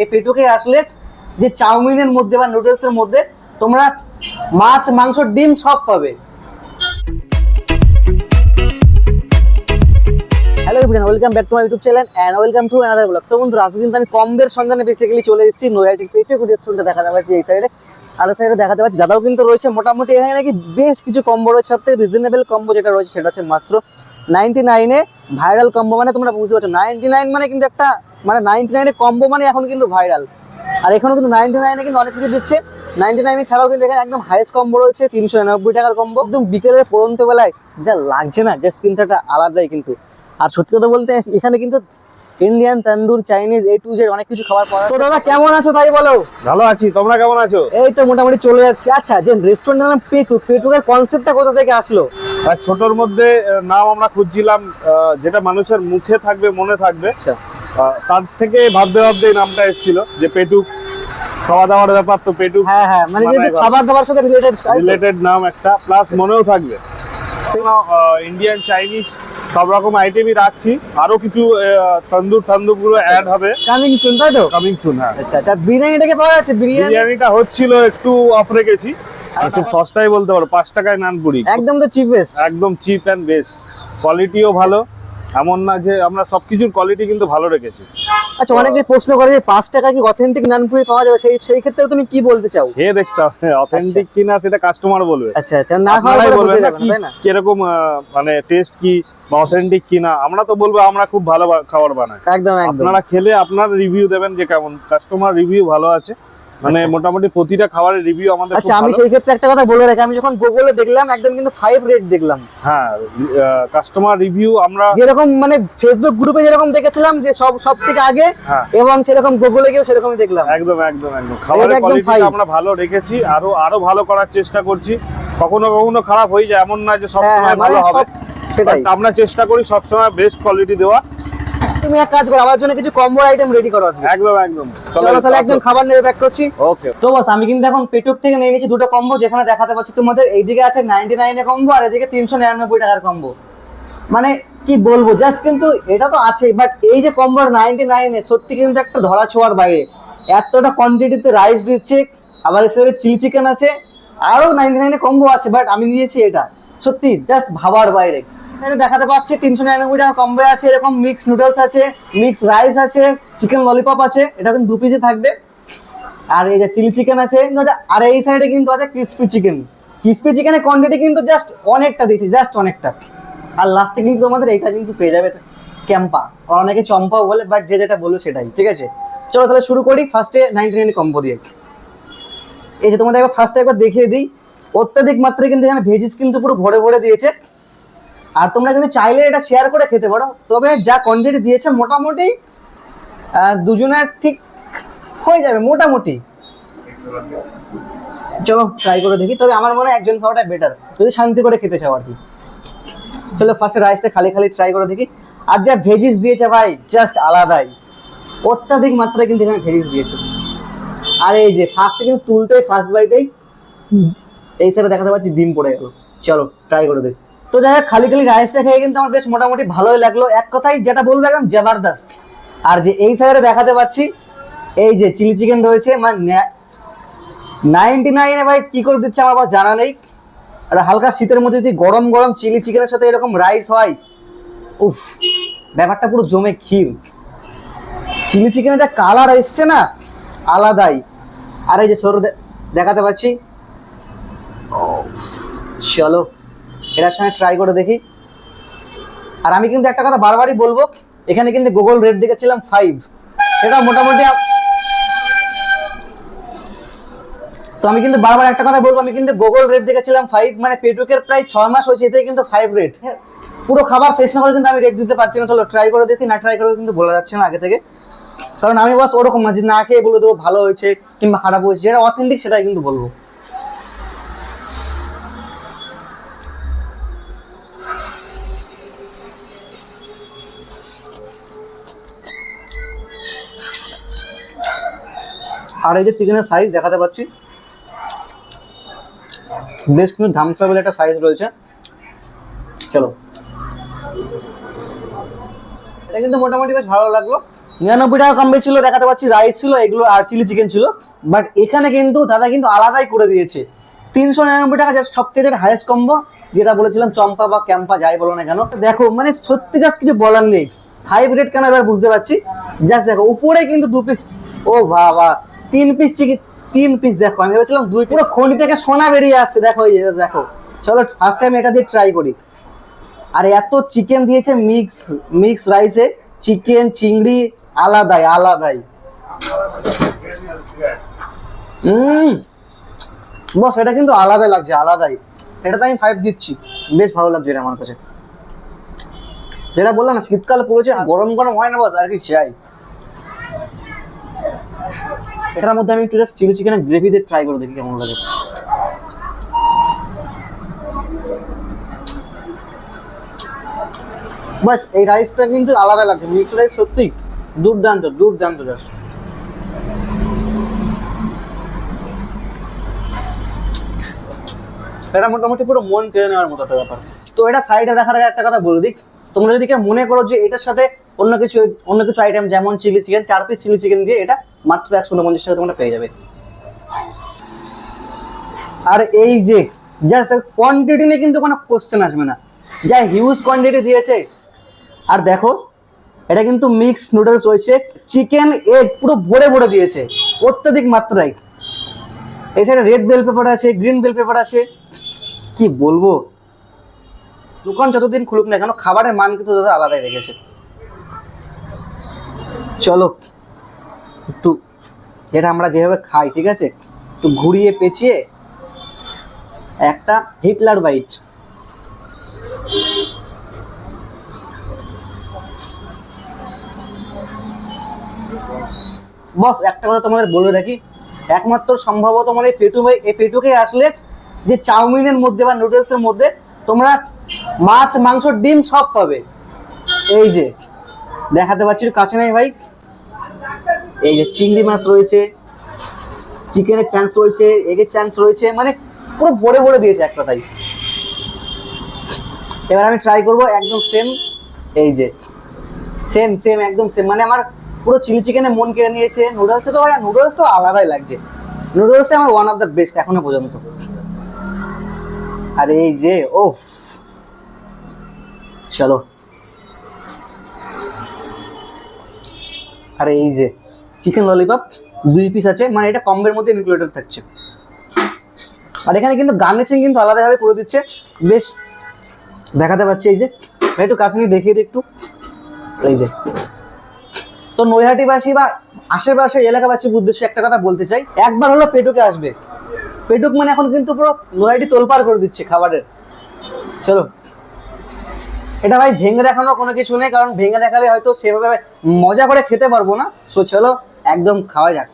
এই পেটুকে আসলে যে চাউমিনের মধ্যে বা নুডলসের মধ্যে তোমরা মাছ, মাংস, ডিম সব পাবে। Hello everyone welcome back to my YouTube channel and welcome to another blog তো বন্ধুরা, আজকে কিন্তু আমি কমদের সন্ধানে বেসিক্যালি চলে এসেছি নয়াটি পেটুক রেস্টুরেন্টে দেখাতে পাচ্ছি এই সাইডে আর সাইডে দেখাতে পাচ্ছি, দাদাও কিন্তু রয়েছে মোটামুটি এখানে নাকি বেশ কিছু কম্বো রয়েছে সব থেকে রিজনেবল কম্বো যেটা রয়েছে সেটা হচ্ছে মাত্র নাইনটি নাইনে ভাইরাল কম্বো মানে তোমরা বুঝতে পারছ। নাইনটি নাইন মানে কিন্তু একটা মানে নাইনটি নাইনে কম্বো মানে এখন কিন্তু ভাইরাল আর এখানেও কিন্তু নাইনটি নাইনে কিন্তু অনেক কিছু দিচ্ছে। নাইনটি নাইনে ছাড়াও কিন্তু এখানে একদম হাইয়েস্ট কম্বো রয়েছে তিনশো নিরানব্বই টাকার কম্বো একদম বিকেলের পড়ন্ত বেলায় যা লাগছে না জাস্ট তিনটাটা আলাদাই কিন্তু। আর সত্যি কথা বলতে এখানে কিন্তু Indian tandoor Chinese A to Z অনেক কিছু খাবার পাওয়া তো দাদা কেমন আছো তাই বলো? ভালো আছি তোমরা কেমন আছো? এই তো মোটামুটি চলে যাচ্ছে। আচ্ছা যে রেস্টুরেন্টের নাম পেটুক পেটুকের কনসেপ্টটা কোথা থেকে আসলো? আর ছোটর মধ্যে নাম আমরা খুঁজছিলাম যেটা মানুষের মুখে থাকবে মনে থাকবে। আচ্ছা। তার থেকে ভাবতে ভাবতে নামটা এসেছিল যে পেটুক খাওয়া দাওয়ার ব্যাপার তো পেটুক হ্যাঁ হ্যাঁ মানে যদি খাবার দাবার সাথে রিলেটেড রিলেটেড নাম একটা প্লাস মনেও থাকবে। ইন্ডিয়ান চাইনিজ সব রকম আইটেমই রাখছি। আরও কিছু তন্দুর তন্দুরগুলো অ্যাড হবে। কামিং সুন তাই তো? কামিং সুন হ্যাঁ। আচ্ছা আচ্ছা বিরিয়ানিটাকে পাওয়া যাচ্ছে বিরিয়ানি? বিরিয়ানিটা হচ্ছিল একটু অফ রেখেছি। আর খুব সস্তায় বলতে পারো পাঁচ টাকায় নান পুরি। একদম তো চিপেস্ট একদম চিপ অ্যান্ড বেস্ট কোয়ালিটিও ভালো। এমন না যে আমরা সবকিছুর কোয়ালিটি কিন্তু ভালো রেখেছি। আচ্ছা অনেকে প্রশ্ন করে যে পাঁচ টাকা কি অথেন্টিক নানপুরি পাওয়া যাবে? সেই সেই ক্ষেত্রে তুমি কি বলতে চাও? হে দেখতে হবে অথেন্টিক কিনা সেটা কাস্টমার বলবে। আচ্ছা আচ্ছা না খাওয়া বলবে না কীরকম মানে টেস্ট কি বা অথেন্টিক কিনা আমরা তো বলব আমরা খুব ভালো খাবার বানাই। একদম একদম। আপনারা খেলে আপনার রিভিউ দেবেন যে কেমন। কাস্টমার রিভিউ ভালো আছে মানে আচ্ছা। মোটামুটি প্রতিটা খাবারের রিভিউ আমাদের আচ্ছা আমি সেই ক্ষেত্রে একটা কথা বলে রাখি আমি যখন গুগলে দেখলাম একদম কিন্তু ফাইভ রেট দেখলাম। হ্যাঁ কাস্টমার রিভিউ আমরা যেরকম মানে ফেসবুক গ্রুপে যেরকম দেখেছিলাম যে সব সব থেকে আগে হ্যাঁ। এবং সেরকম গুগলে গিয়েও সেরকমই দেখলাম। একদম একদম একদম। খাবারের কোয়ালিটি আমরা ভালো রেখেছি আরও আরও ভালো করার চেষ্টা করছি। কখনো কখনো খারাপ হয়ে যায় এমন না যে সব হ্যাঁ সময় হ্যাঁ মানে ভালো হবে সেটাই। আমরা চেষ্টা করি সব সময় বেস্ট কোয়ালিটি দেওয়া। তুমি এক কাজ করো আমার জন্য কিছু কম্বো আইটেম রেডি করো আজকে। একদম একদম। চলো তাহলে একদম খাবার নিয়ে ব্যাক করছি। ওকে তো বাস আমি কিন্তু এখন পেটুক থেকে নিয়ে নিয়েছি দুটো কম্বো যেখানে দেখাতে পাচ্ছি তোমাদের। এইদিকে আছে নাইনটি নাইনে কম্বো আর এদিকে তিনশো নিরানব্বই টাকার কম্বো মানে কি বলব জাস্ট কিন্তু এটা তো আছে বাট এই যে কম্বো নাইনটি নাইনে সত্যি কিন্তু একটা ধরা ছোঁয়ার বাইরে। এতটা কোয়ান্টিটিতে রাইস দিচ্ছে আবার এসে চিলি চিকেন আছে আরও নাইনটি নাইনে কম্বো আছে বাট আমি নিয়েছি এটা। সত্যি জাস্ট ভাবার বাইরে। এখানে দেখাতে পাচ্ছি তিনশো নিরানব্বই টাকা কম্বো আছে, এরকম মিক্স নুডলস আছে মিক্স রাইস আছে চিকেন ললিপপ আছে, এটা কিন্তু দু পিসে থাকবে। আর এই যে চিলি চিকেন আছে আর এই সাইডে কিন্তু আছে ক্রিসপি চিকেন ক্রিসপি চিকেনের কোয়ান্টিটি কিন্তু জাস্ট অনেকটা দিয়েছি জাস্ট অনেকটা। আর লাস্টে কিন্তু তোমাদের এইটা কিন্তু পেয়ে যাবে ক্যাম্পা অনেকে চম্পাও বলে বাট যে যেটা বলল সেটাই, ঠিক আছে? চলো তাহলে শুরু করি ফার্স্টে নাইনটি নাইন কম্বো দিয়ে। এই যে তোমাদের একবার ফার্স্টে একবার দেখিয়ে দিই, অত্যাধিক মাত্রায় কিন্তু এখানে ভেজিস কিন্তু পুরো ভরে ভরে দিয়েছে। আর তোমরা কিন্তু চাইলে এটা শেয়ার করে খেতে পারো। তবে যা কোয়ান্টিটি দিয়েছে মোটামুটি দুজনের ঠিক হয়ে যাবে, মোটামুটি। চলো ট্রাই করে দেখি, তবে আমার মনে হয় একজন খাওয়াটা বেটার যদি শান্তি করে খেতে চাও আর কি। চলো ফার্স্টে রাইসটা খালি খালি ট্রাই করে দেখি। আর যা ভেজিস দিয়েছে ভাই জাস্ট আলাদাই। অত্যাধিক মাত্রায় কিন্তু এখানে ভেজিস দিয়েছে। আর এই যে ফার্স্টে কিন্তু তুলতেই ফার্স্ট বাইতেই এই হিসাবে দেখাতে পাচ্ছি, ডিম পড়ে গেল। চলো ট্রাই করে দেখি। তো যাই হোক, খালি খালি রাইসটা খেয়ে কিন্তু আমার বেশ মোটামুটি ভালোই লাগল। এক কথাই যেটা বলব একদম জবরদস্ত। আর যে এই সাইডে দেখাতে পাচ্ছি, এই যে চিলি চিকেন রয়েছে মানে নাইনটি নাইনে ভাই কী করে দিচ্ছে আমার আবার জানা নেই। আর হালকা শীতের মধ্যে যদি গরম গরম চিলি চিকেনের সাথে এরকম রাইস হয়, উফ, ব্যাপারটা পুরো জমে ক্ষীর। চিলি চিকেনে যা কালার এসছে না, আলাদাই। আর এই যে সরু দেখাতে পাচ্ছি। চলো। এটার সঙ্গে ট্রাই করে দেখি। আর আমি কিন্তু একটা কথা বারবারই বলব, এখানে কিন্তু গুগল রেট দেখেছিলাম ফাইভ সেটা মোটামুটি তো আমি কিন্তু বারবার একটা কথা বলব, আমি কিন্তু গুগল রেট দেখেছিলাম ফাইভ মানে পেটুকের প্রায় ছয় মাস হয়েছে এতে কিন্তু ফাইভ রেট পুরো খাবার শেষ না করে কিন্তু আমি রেট দিতে পারছি না। চলো ট্রাই করে দেখি, না ট্রাই করে কিন্তু বলা যাচ্ছে না আগে থেকে। কারণ আমি বাস ওরকম না যে না খেয়ে বলে দেবো, ভালো হয়েছে কিংবা খারাপ হয়েছে, যেটা অথেন্টিক সেটাই কিন্তু বলব। আর এই যে চিকেনের সাইজ দেখাতে পাচ্ছি, বেশ কিন্তু ধামসা বলে একটা সাইজ রয়েছে। চলো। এটা কিন্তু মোটামুটি বেশ ভালো লাগল। নিরানব্বই টাকা কম ছিল দেখাতে পাচ্ছি রাইস ছিল, এগুলো, আর চিলি চিকেন ছিল। বাট এখানে কিন্তু দাদা কিন্তু আলাদাই করে দিয়েছে। তিনশো নিরানব্বই টাকা জাস্ট সব থেকে হাইয়েস্ট কম্বো যেটা বলেছিলাম, চম্পা বা ক্যাম্পা, যাই বলো না কেন। দেখো মানে সত্যি জাস্ট কিছু বলার নেই। ফাইভ রেট কেন এবার বুঝতে পারছি? জাস্ট দেখো, উপরে কিন্তু দু পিস ও বাবা তিন পিস চিকেন তিন পিস দেখো, আমি ভেবেছিলাম দুই পুরো খনি থেকে সোনা বেরিয়ে আসছে, দেখো এই দেখো। চলো ফার্স্ট টাইম এটা দিয়ে ট্রাই করি। আর এত চিকেন দিয়েছে মিক্স মিক্স রাইসে চিকেন চিংড়ি, আলাদাই আলাদাই। হুম বস, এটা কিন্তু আলাদা লাগছে, আলাদাই। এটাতে আমি ফাইভ দিচ্ছি। বেশ ভালো লাগছে এটা আমার কাছে। যেটা বললাম না, শীতকাল পড়েছে, গরম গরম হয় না বস, আর কি চাই। এটার মধ্যে আমি একটু জাস্ট চিলি চিকেনের গ্রেভি দিয়ে ট্রাই করে দেখি কেমন লাগে। বাস, এই রাইসটা কিন্তু আলাদা লাগছে মিক্স রাইস সত্যি দুর্দান্ত দুর্দান্ত জাস্ট এটা মোটামুটি পুরো মন কেড়ে নেওয়ার মতো একটা ব্যাপার। তো এটা সাইডে রাখার আগে একটা কথা বলে দিক তোমরা যদি কেউ মনে করো যে এটার সাথে অন্য কিছু অন্য কিছু আইটেম যেমন চিলি চিকেন চার পিস চিলি চিকেন দিয়ে এটা মাত্র একশো উনপঞ্চাশ টাকা তোমরা পেয়ে যাবে। আর এই যে জাস্ট কোয়ান্টিটি নিয়ে কিন্তু কোনো কোশ্চেন আসবে না। যা হিউজ কোয়ান্টিটি দিয়েছে। আর দেখো, এটা কিন্তু মিক্স নুডলস রয়েছে চিকেন এগ পুরো ভরে ভরে দিয়েছে, অত্যাধিক মাত্রায়। এছাড়া রেড বেল পেপার আছে গ্রিন বেল পেপার আছে। কি বলব? দোকান যতদিন খুলুক না কেন, খাবারের মান কিন্তু দাদা আলাদাই রেখেছে। চলো একটু যেটা আমরা যেভাবে খাই, ঠিক আছে? একটু ঘুরিয়ে পেঁচিয়ে একটা হিটলার বাইট। বস, একটা কথা তোমাদের বলে রাখি, একমাত্র সম্ভবত তোমার এই পেটু এই পেটুকে আসলে যে চাউমিনের মধ্যে বা নুডলসের মধ্যে তোমরা মাছ, মাংস, ডিম সব পাবে। এই যে, দেখাতে পাচ্ছি, কাছে নাই ভাই। এই যে চিংড়ি মাছ রয়েছে, চিকেনের চান্স রয়েছে, এগের চান্স রয়েছে মানে পুরো ভরে ভরে দিয়েছে এক কথাই এবার আমি ট্রাই করব একদম সেম এই যে সেম সেম একদম সেম মানে আমার পুরো চিলি চিকেনে মন কেড়ে নিয়েছে। নুডলসে তো ভাই নুডলস তো আলাদাই লাগছে। নুডলসটা আমার ওয়ান অফ দ্য বেস্ট এখনও পর্যন্ত। আর এই যে ওফ চলো। আর এই যে চিকেন ললিপপ দুই পিস আছে। মানে এটা কম্বের মধ্যে ইনক্লুডেড থাকছে। আর এখানে কিন্তু গার্নিশিং কিন্তু আলাদাভাবে করে দিচ্ছে। বেশ, দেখাতে পাচ্ছি এই যে। একটু নিয়ে দেখিয়ে দিই একটু। এই যে। তো নৈহাটিবাসী বা আশেপাশে এলাকাবাসীর উদ্দেশ্যে একটা কথা বলতে চাই। একবার হলো পেটুকে আসবে। পেটুক মানে এখন কিন্তু পুরো নৈহাটি তোলপাড় করে দিচ্ছে খাবারের। চলো। এটা ভাই, ভেঙে দেখানোর কোনো কিছু নেই, কারণ ভেঙে দেখালে হয়তো সেভাবে মজা করে খেতে পারব না। সো চলো। একদম খাওয়া যাক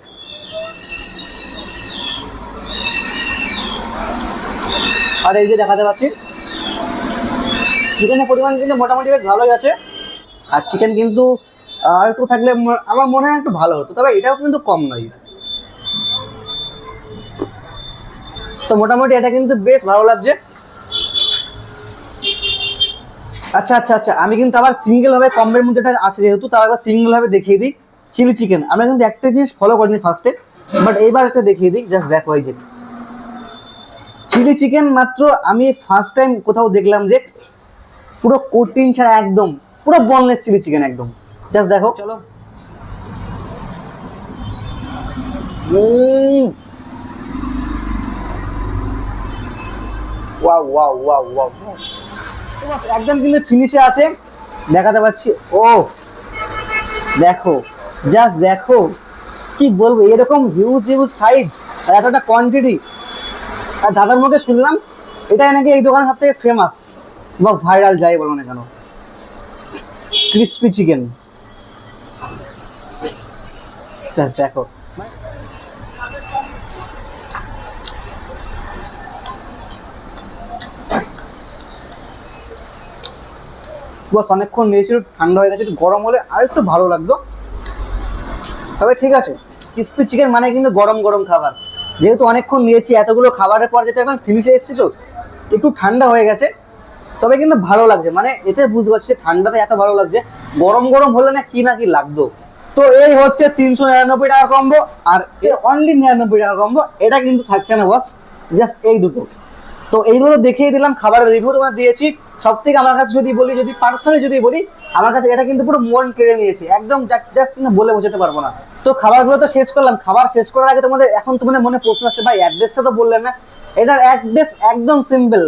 আর এই যে দেখাতে পাচ্ছি চিকেনের পরিমাণ কিন্তু মোটামুটি বেশ ভালোই আছে। আর চিকেন কিন্তু, আর একটু থাকলে আমার মনে হয় একটু ভালো হতো, তবে এটাও কিন্তু কম নয়। তো মোটামুটি এটা কিন্তু বেশ ভালো লাগছে। আচ্ছা আচ্ছা আচ্ছা আমি কিন্তু আবার সিঙ্গেল ভাবে কম্বের মধ্যে আছে যেহেতু, তাও আবার সিঙ্গেল ভাবে দেখিয়ে দিই। Chilli chicken. আমি কিন্তু একটা জিনিস ফলো করিনি ফার্স্টে বাট এইবার একটা দেখিয়ে দিই জাস্ট দেখো এই যে। চিলি চিকেন মাত্র আমি ফার্স্ট টাইম কোথাও দেখলাম যে পুরো কোটিং ছাড়া একদম পুরো বনলেস চিলি চিকেন একদম। জাস্ট দেখো। চলো। ওয়াও ওয়াও ওয়াও ওয়াও একদম কিন্তু ফিনিশে আছে দেখাতে পাচ্ছি। ও দেখো। জাস্ট দেখো, কি বলব, এরকম হিউজ হিউজ সাইজ আর এতটা কোয়ান্টিটি আর দাদার মুখে শুনলাম, এটাই নাকি এই দোকানের সব থেকে ফেমাস বা ভাইরাল যাই বলো না কেন। ক্রিসপি চিকেন জাস্ট দেখো। বস অনেকক্ষণ নিয়েছি একটু ঠান্ডা হয়ে গেছে, একটু গরম হলে আর একটু ভালো লাগতো। তবে ঠিক আছে ক্রিসপি চিকেন মানে কিন্তু গরম গরম খাবার। যেহেতু অনেকক্ষণ নিয়েছি, এতগুলো খাবারের পর যেটা এখন ফিনিশে এসেছি তো, একটু ঠান্ডা হয়ে গেছে। তবে কিন্তু ভালো লাগছে মানে এতে বুঝতে পারছি ঠান্ডাতে এত ভালো লাগছে। গরম গরম হলে না কি না কি লাগতো। তো এই হচ্ছে তিনশো নিরানব্বই টাকা কম্বো আর অনলি নিরানব্বই টাকা কম্বো এটা কিন্তু থাকছে না বস জাস্ট এই দুটো। তো এইগুলো দেখিয়ে দিলাম, খাবারের রিভিউ তোমার দিয়েছি। সব থেকে আমার কাছে যদি বলি, যদি পার্সোনালি যদি বলি, আমার কাছে এটা কিন্তু পুরো মন কেড়ে নিয়েছে। একদম জাস্ট বলে বোঝাতে পারব না। তো খাবারগুলো তো শেষ করলাম। খাবার শেষ করার আগে তোমাদের এখন তোমাদের মনে প্রশ্ন আসছে ভাই অ্যাড্রেসটা তো বললেন না। এটার অ্যাড্রেস একদম সিম্পল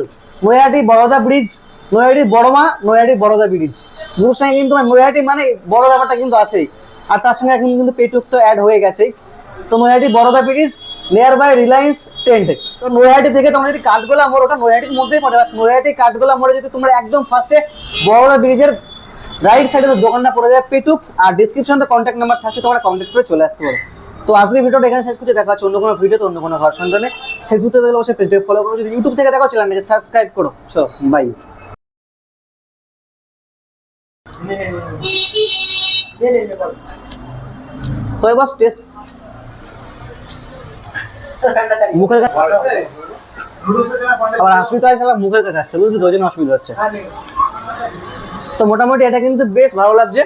নয়াটি বড়দা ব্রিজ নয়াটি বড়মা নয়াটি বড়দা ব্রিজ দুটোর সঙ্গে কিন্তু নয়াটি মানে বড় ব্যাপারটা কিন্তু আছেই। আর তার সঙ্গে এখন কিন্তু পেটুক তো অ্যাড হয়ে গেছেই। তো নৈহাটি বড়দা bridge near by Reliance tent তো নৈহাটি থেকে তোমরা যদি কাঠগোলা মোড়, ওটা নৈহাটির মধ্যেই পড়ে। নৈহাটি কাঠগোলা মোড়ে যদি তোমরা একদম ফার্স্টে বড়দা ব্রিজের রাইট সাইডে তো দোকানটা পড়ে যায়, পেটুক। আর ডিসক্রিপশনে কন্ট্যাক্ট নাম্বার থাকছে, তোমরা কন্ট্যাক্ট করে চলে আসতে পারো। তো আজকের ভিডিওটা এখানে শেষ করতে দেখা হচ্ছে অন্য কোনো ভিডিও তো, অন্য কোনো ঘর সন্তানে ফেসবুক দেখলে অবশ্যই পেজটাকে ফলো করো। যদি ইউটিউব থেকে দেখো চ্যানেলটাকে সাবস্ক্রাইব করো। চলো বাই তো এবার টেস্ট মুখের আবার অসুবিধা হয় খেলা মুখের কাছে আসছে, বুঝলি ওই অসুবিধা হচ্ছে। তো মোটামুটি এটা কিন্তু বেশ ভালো লাগছে।